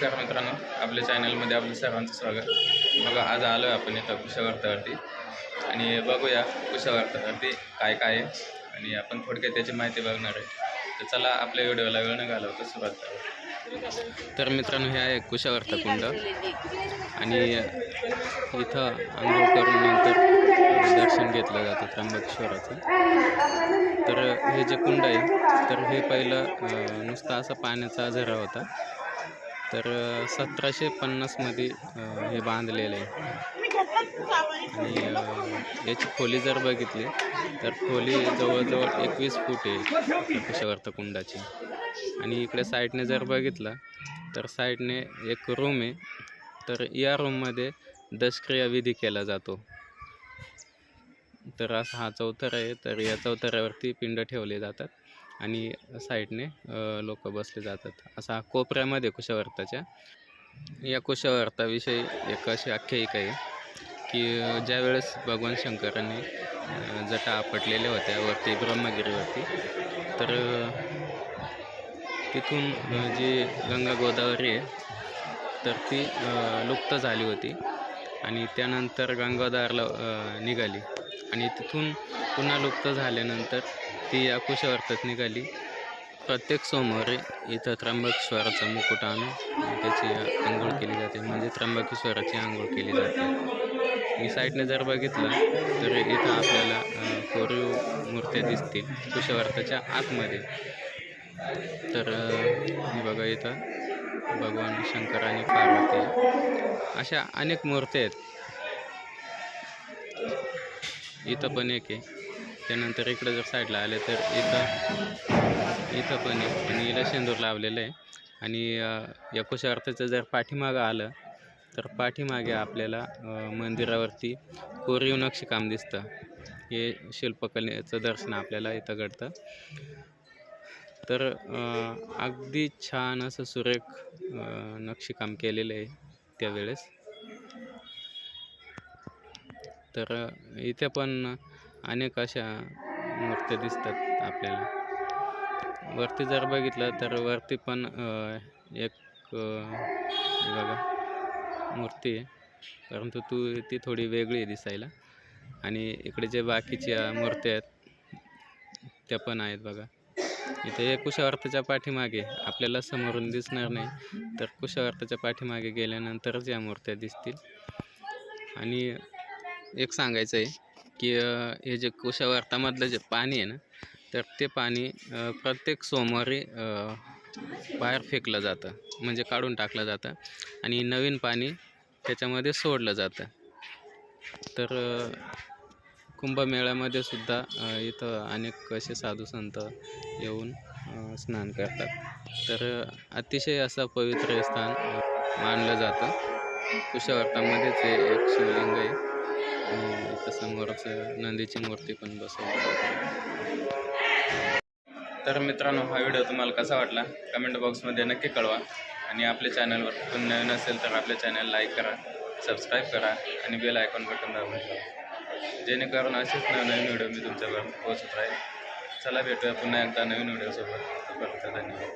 नमस्कार मित्रांनो आपल्या चॅनलमध्ये आपलं सर्वांचं स्वागत. बघा आज आलो आहे आपण इथं कुशावर्तावरती. आणि बघूया कुशावर्तावरती काय काय आहे. आणि आपण थोडक्यात त्याची माहिती बघणार आहे. तर चला आपल्या व्हिडिओला वेळ न घालवतो सुरुवात करू तर मित्रांनो हे आहे कुशावर्ता कुंड. आणि इथं आंघोळ करून नंतर दर्शन घेतलं जातं त्र्यंबकेश्वराचं. तर हे जे कुंड आहे तर हे पहिलं नुसता असा पाण्याचा झरा होता. तर सतराशे पन्नासमध्ये हे बांधलेलं आहे. आणि याची खोली जर बघितली तर खोली जवळजवळ एकवीस फूट आहे कुशावर्त कुंडाची. आणि इकडे साईडने जर बघितलं तर साईडने एक रूम आहे. तर या रूममध्ये दशक्रियाविधी केला जातो. तर असा हा चौथरा आहे. तर या चौथऱ्यावरती पिंड ठेवले जातात. आणि साईडने लोक बसले जातात. असा कोपऱ्यामध्ये कुशावर्ताच्या. या कुशावर्ताविषयी एक अशी आख्यायिका आहे की ज्यावेळेस भगवान शंकरांनी जटा आपटलेल्या होत्या वरती ब्रह्मगिरीवरती तर तिथून जी गंगा गोदावरी आहे तर ती लुप्त झाली होती. आणि त्यानंतर गंगाधारला निघाली. आणि तिथून पुन्हा लुप्त झाल्यानंतर ती या निघाली. प्रत्येक सोमवारी इथं त्र्यंबकेश्वराचा मुकुट आणून त्याची आंघोळ केली जाते. म्हणजे त्र्यंबकेश्वराची आंघोळ केली जाते. मी साईडने जर बघितलं तर इथं आपल्याला कोरीव मूर्त्या दिसतील कुशावर्ताच्या आतमध्ये. तर मी बघा इथं भगवान शंकर आणि पार्वती. अशा अनेक मूर्त्या आहेत. इथं पण एक आहे. त्यानंतर इकडं जर साईडला आले तर इथं इथं पण आहे आणि हिला शेंदूर लावलेलं आहे. आणि या कुशार्थाचं जर पाठीमागं आलं तर पाठीमागे आपल्याला मंदिरावरती कोरीव नक्षीकाम दिसतं. हे शिल्पकलेचं दर्शन आपल्याला इथं घडतं. तर अगदी छान असं सुरेख नक्षीकाम केलेलं आहे त्यावेळेस. तर इथे पण अनेक अशा मूर्त्या दिसतात आपल्याला. वरती जर बघितलं तर वरती पण एक बघा मूर्ती आहे. परंतु तू ती थोडी वेगळी आहे दिसायला. आणि इकडे जे बाकीच्या मूर्त्या आहेत त्या पण आहेत बघा. इथे एक कुशावर्ताच्या पाठीमागे आपल्याला समोरून दिसणार नाही तर कुशावर्ताच्या पाठीमागे गेल्यानंतरच या मूर्त्या दिसतील. आणि एक सांगायचं आहे की हे जे कुशावर्तामधलं जे पाणी आहे ना तर ते पाणी प्रत्येक सोमवारी बाहेर फेकलं जातं. म्हणजे काढून टाकलं जातं. आणि नवीन पाणी त्याच्यामध्ये सोडलं जातं. तर कुंभमेळ्यामध्ये सुद्धा इथं अनेक असे साधू संत येऊन स्नान करतात. तर अतिशय असं पवित्र स्थान मानलं जातं. कुशावर्तामध्येच हे एक शिवलिंग आहे. आणि इथं समोरच नंदीची मूर्ती पण बसवली. तर मित्रांनो हा व्हिडिओ तुम्हाला कसा वाटला? कमेंट बॉक्समध्ये नक्की कळवा. आणि आपल्या चॅनलवर कोण नवीन असेल तर आपल्या चॅनल लाईक करा सबस्क्राईब करा आणि बेल आयकॉन बटन दाबून ठेवा. जेणेकरून असेच नवनवीन व्हिडिओ मी तुमच्यापर्यंत पोहोचत राहील. चला भेटूया पुन्हा एकदा नवीन व्हिडिओसोबत. धन्यवाद.